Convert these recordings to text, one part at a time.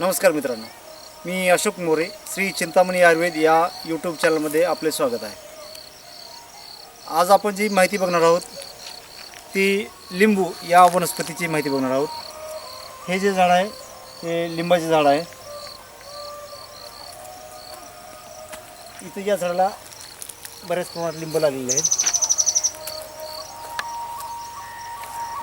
नमस्कार मित्रांनो. मी अशोक मोरे श्री चिंतामणी आयुर्वेद या यूट्यूब चॅनलमध्ये आपले स्वागत आहे. आज आपण जी माहिती बघणार आहोत ती लिंबू या वनस्पतीची माहिती बघणार आहोत. हे जे झाड आहे ते लिंबाचे झाड आहे. इथं या झाडाला बऱ्याच प्रमाणात लिंब लागलेले आहेत.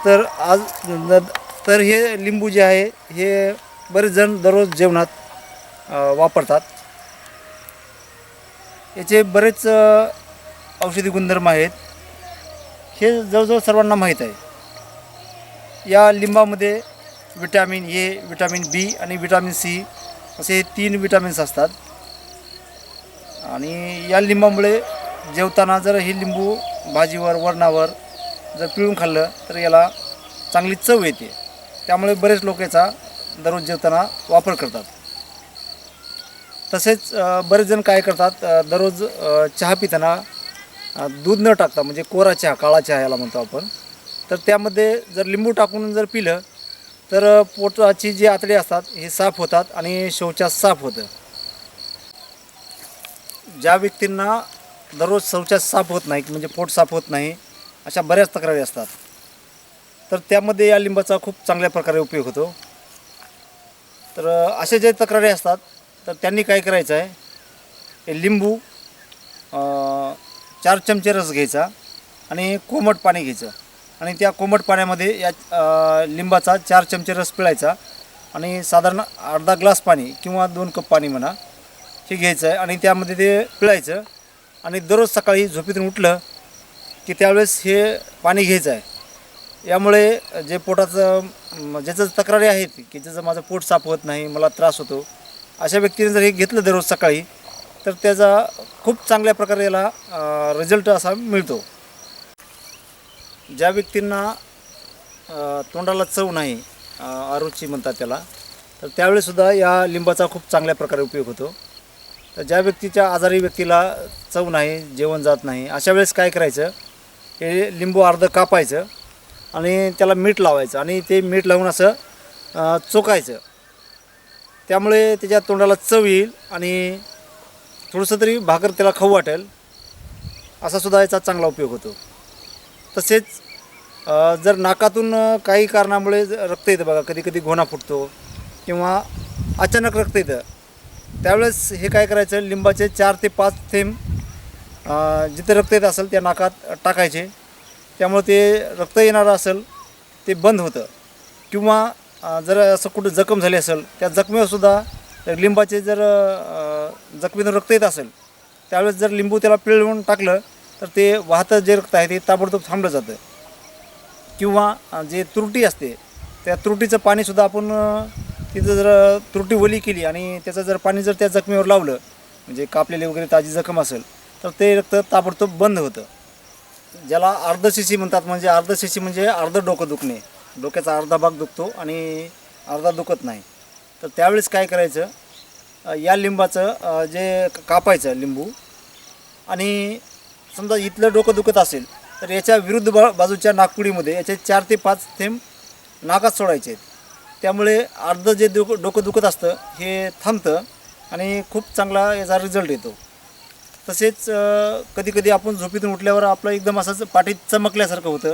तर आज न- तर हे लिंबू जे आहे हे बरेच जण दररोज जेवणात वापरतात. याचे बरेच औषधी गुणधर्म आहेत. हे जवळजवळ सर्वांना माहीत आहे. या लिंबामध्ये विटॅमिन ए विटॅमिन बी आणि विटॅमिन सी असे तीन विटॅमिन्स असतात. आणि या लिंबामुळे जेवताना जर हे लिंबू भाजीवर वरणावर जर पिळून खाल्लं तर याला चांगली चव येते. त्यामुळे बरेच लोक याचा दररोज जेवताना वापर करतात. तसेच बरेचजण बरेच जण काय करतात दररोज चहा पिताना दूध न टाकता म्हणजे कोरा चहा काळा चहा याला म्हणतो आपण तर त्यामध्ये जर लिंबू टाकून जर पिलं तर पोटाची जी आतडे असतात हे साफ होतात आणि शौचास साफ होतं. ज्या व्यक्तींना दररोज शौचास साफ होत नाही म्हणजे पोट साफ होत नाही अशा बऱ्याच तक्रारी असतात. तर त्यामध्ये या लिंबाचा खूप चांगल्या प्रकारे उपयोग होतो. तर अशा जे तक्रारी असतात तर त्यांनी काय करायचं आहे हे लिंबू चार चमचे रस घ्यायचा आणि कोमट पाणी घ्यायचं. आणि त्या कोमट पाण्यामध्ये या लिंबाचा चार चमचे रस पिळायचा आणि साधारण अर्धा ग्लास पाणी किंवा दोन कप पाणी म्हणा हे घ्यायचं आहे आणि त्यामध्ये ते पिळायचं. आणि दररोज सकाळी झोपेतून उठलं की त्यावेळेस हे पाणी घ्यायचं आहे. यामुळे जे पोटाचं ज्याचं तक्रारी आहेत की ज्याचं माझं पोट साफ होत नाही मला त्रास होतो अशा व्यक्तीने जर हे घेतलं दररोज सकाळी तर त्याचा खूप चांगल्या प्रकारे याला रिझल्ट असा मिळतो. ज्या व्यक्तींना तोंडाला चव नाही आरुची अरुची म्हणतात त्याला तर त्यावेळीसुद्धा या लिंबाचा खूप चांगल्या प्रकारे उपयोग होतो. तर ज्या व्यक्तीच्या आजारी व्यक्तीला चव नाही जेवण जात नाही अशा वेळेस काय करायचं हे लिंबू अर्ध कापायचं आणि त्याला मीठ लावायचं आणि ते मीठ लावून असं चोकायचं त्यामुळे त्याच्या तोंडाला चव येईल आणि थोडंसं तरी भाकर त्याला खाऊ वाटेल. असा सुद्धा याचा चांगला उपयोग होतो. तसेच जर नाकातून काही कारणामुळे रक्त येतं बघा कधी कधी घोणा फुटतो किंवा अचानक रक्त येतं त्यावेळेस हे काय करायचं लिंबाचे चार ते पाच थेंब जिथे रक्त येत असेल त्या नाकात टाकायचे. त्यामुळे ते रक्त येणारं असेल ते बंद होतं. किंवा जर असं कुठं जखम झाली असेल त्या जखमेवरसुद्धा लिंबाचे जर जखमीतून रक्त येत असेल त्यावेळेस जर लिंबू त्याला पिळवून टाकलं तर ते वाहतं जे रक्त आहे ते ताबडतोब थांबलं जातं. किंवा जे त्रुटी असते त्या त्रुटीचं पाणीसुद्धा आपण तिथं जर त्रुटी ओली केली आणि त्याचं जर पाणी जर त्या जखमेवर लावलं म्हणजे कापलेले वगैरे ताजी जखम असेल तर ते रक्त ताबडतोब बंद होतं. ज्याला अर्ध शिशी म्हणतात म्हणजे अर्ध शिशी म्हणजे अर्ध डोकं दुखणे. डोक्याचा अर्धा भाग दुखतो आणि अर्धा दुखत नाही. तर त्यावेळेस काय करायचं? या लिंबाचं जे कापायचं लिंबू आणि समजा इथलं डोकं दुखत असेल तर याच्या विरुद्ध बा बाजूच्या नागपुडीमध्ये याचे चार ते पाच थेंब नाकात सोडायचे आहेत. त्यामुळे अर्ध जे डोकं डोकं दुखत असतं हे थांबतं आणि खूप चांगला याचा रिझल्ट येतो. तसेच कधी कधी आपण झोपेतून उठल्यावर आपलं एकदम असंच पाठीत चमकल्यासारखं होतं.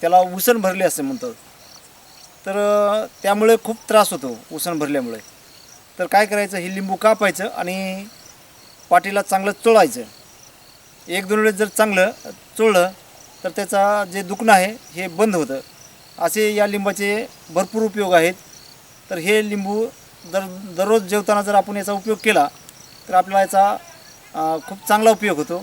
त्याला उसण भरले असं म्हणतात. तर त्यामुळे खूप त्रास होतो उसण भरल्यामुळे. तर काय करायचं हे लिंबू कापायचं आणि पाठीला चांगलं चोळायचं. एक दोन वेळेस जर चांगलं चोळलं तर त्याचा जे दुखणं आहे हे बंद होतं. असे या लिंबाचे भरपूर उपयोग आहेत. तर हे लिंबू दर दररोज जेवताना जर आपण याचा उपयोग केला तर आपल्याला याचा खूप चांगला उपयोग होतो.